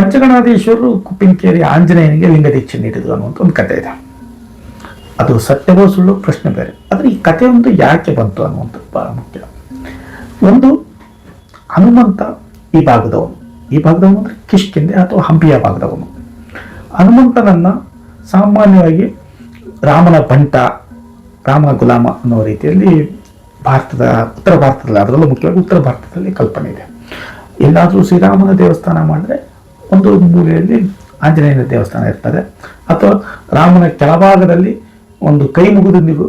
ಪಂಚಗಣಾಧೀಶ್ವರರು ಕುಪ್ಪಿನಕೇರಿ ಆಂಜನೇಯನಿಗೆ ಲಿಂಗ ದೀಕ್ಷೆ ನೀಡಿದ್ರು ಅನ್ನುವಂಥ ಒಂದು ಕಥೆ ಇದೆ. ಅದು ಸತ್ಯವೋ ಸುಳ್ಳು ಪ್ರಶ್ನೆ ಬೇರೆ. ಆದರೆ ಈ ಕಥೆ ಒಂದು ಯಾಕೆ ಬಂತು ಅನ್ನುವಂಥದ್ದು ಬಹಳ ಮುಖ್ಯ. ಒಂದು ಹನುಮಂತ ಈ ಭಾಗದವನು. ಈ ಭಾಗದವನು ಅಂದರೆ ಕಿಷ್ಕಿಂದೆ ಅಥವಾ ಹಂಪಿಯ ಭಾಗದವನು. ಹನುಮಂತನನ್ನು ಸಾಮಾನ್ಯವಾಗಿ ರಾಮನ ಬಂಟ, ರಾಮ ಗುಲಾಮ ಅನ್ನೋ ರೀತಿಯಲ್ಲಿ ಭಾರತದ, ಉತ್ತರ ಭಾರತದಲ್ಲಿ, ಅದರಲ್ಲೂ ಮುಖ್ಯವಾಗಿ ಉತ್ತರ ಭಾರತದಲ್ಲಿ ಕಲ್ಪನೆ ಇದೆ. ಎಲ್ಲಾದರೂ ಶ್ರೀರಾಮನ ದೇವಸ್ಥಾನ ಮಾಡಿದ್ರೆ ಒಂದು ಮೂಲೆಯಲ್ಲಿ ಆಂಜನೇಯನ ದೇವಸ್ಥಾನ ಇರ್ತದೆ. ಅಥವಾ ರಾಮನ ಕೆಳಭಾಗದಲ್ಲಿ ಒಂದು ಕೈ ಮುಗಿದು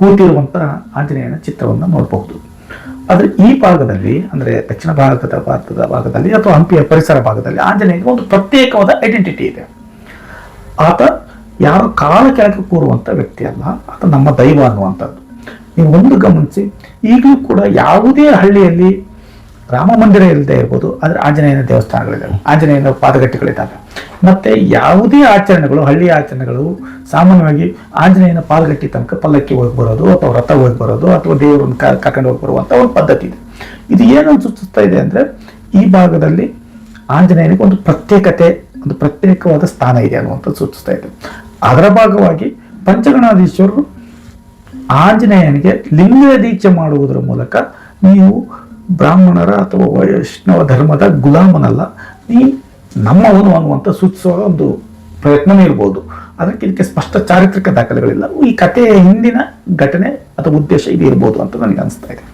ಕೂತಿರುವಂತಹ ಆಂಜನೇಯನ ಚಿತ್ರವನ್ನು ನೋಡಬಹುದು. ಆದರೆ ಈ ಭಾಗದಲ್ಲಿ, ಅಂದರೆ ದಕ್ಷಿಣ ಭಾರತದ ಭಾರತದ ಭಾಗದಲ್ಲಿ ಅಥವಾ ಹಂಪಿಯ ಪರಿಸರ ಭಾಗದಲ್ಲಿ ಆಂಜನೇಯನಿಗೆ ಒಂದು ಪ್ರತ್ಯೇಕವಾದ ಐಡೆಂಟಿಟಿ ಇದೆ. ಆತ ಯಾರು ಕಾಲ ಕೆಳಗೆ ಕೂರುವಂಥ ವ್ಯಕ್ತಿ ಅಲ್ಲ, ಆತ ನಮ್ಮ ದೈವ ಅನ್ನುವಂಥದ್ದು. ನೀವು ಒಂದು ಗಮನಿಸಿ, ಈಗಲೂ ಕೂಡ ಯಾವುದೇ ಹಳ್ಳಿಯಲ್ಲಿ ರಾಮ ಮಂದಿರ ಇಲ್ಲದೆ ಇರ್ಬೋದು, ಆದರೆ ಆಂಜನೇಯನ ದೇವಸ್ಥಾನಗಳಿದ್ದಾವೆ ಆಂಜನೇಯನ ಪಾದಗಟ್ಟೆಗಳಿದ್ದಾವೆ ಮತ್ತೆ ಯಾವುದೇ ಆಚರಣೆಗಳು, ಹಳ್ಳಿಯ ಆಚರಣೆಗಳು ಸಾಮಾನ್ಯವಾಗಿ ಆಂಜನೇಯನ ಪಾದಗಟ್ಟಿ ತನಕ ಪಲ್ಲಕ್ಕಿ ಹೋಗಿ ಬರೋದು, ಅಥವಾ ರಥ ಹೋಗಿ ಬರೋದು, ಅಥವಾ ದೇವರನ್ನು ಕರ್ಕೊಂಡು ಹೋಗಿ ಬರುವಂಥ ಒಂದು ಪದ್ಧತಿ ಇದೆ. ಇದು ಏನು ಸೂಚಿಸ್ತಾ ಇದೆ ಅಂದರೆ, ಈ ಭಾಗದಲ್ಲಿ ಆಂಜನೇಯನಿಗೆ ಒಂದು ಪ್ರತ್ಯೇಕತೆ, ಒಂದು ಪ್ರತ್ಯೇಕವಾದ ಸ್ಥಾನ ಇದೆ ಅನ್ನುವಂಥದ್ದು ಸೂಚಿಸ್ತಾ ಇದೆ. ಅದರ ಭಾಗವಾಗಿ ಪಂಚಗಣಾಧೀಶ್ವರರು ಆಂಜನೇಯನಿಗೆ ಲಿಂಗ ದೀಕ್ಷೆ ಮಾಡುವುದರ ಮೂಲಕ ನೀವು ಬ್ರಾಹ್ಮಣರ ಅಥವಾ ವೈಷ್ಣವ ಧರ್ಮದ ಗುಲಾಮನಲ್ಲ ನೀ ನಮ್ಮವನು ಅನ್ನುವಂಥ ಸೂಚಿಸುವ ಒಂದು ಪ್ರಯತ್ನವೇ ಇರ್ಬೋದು. ಅದಕ್ಕೆ ಇದಕ್ಕೆ ಸ್ಪಷ್ಟ ಚಾರಿತ್ರಿಕ ದಾಖಲೆಗಳಿಲ್ಲ. ಈ ಕಥೆಯ ಹಿಂದಿನ ಘಟನೆ ಅಥವಾ ಉದ್ದೇಶ ಇದು ಇರ್ಬೋದು ಅಂತ ನನಗೆ ಅನಿಸ್ತಾ ಇದೆ.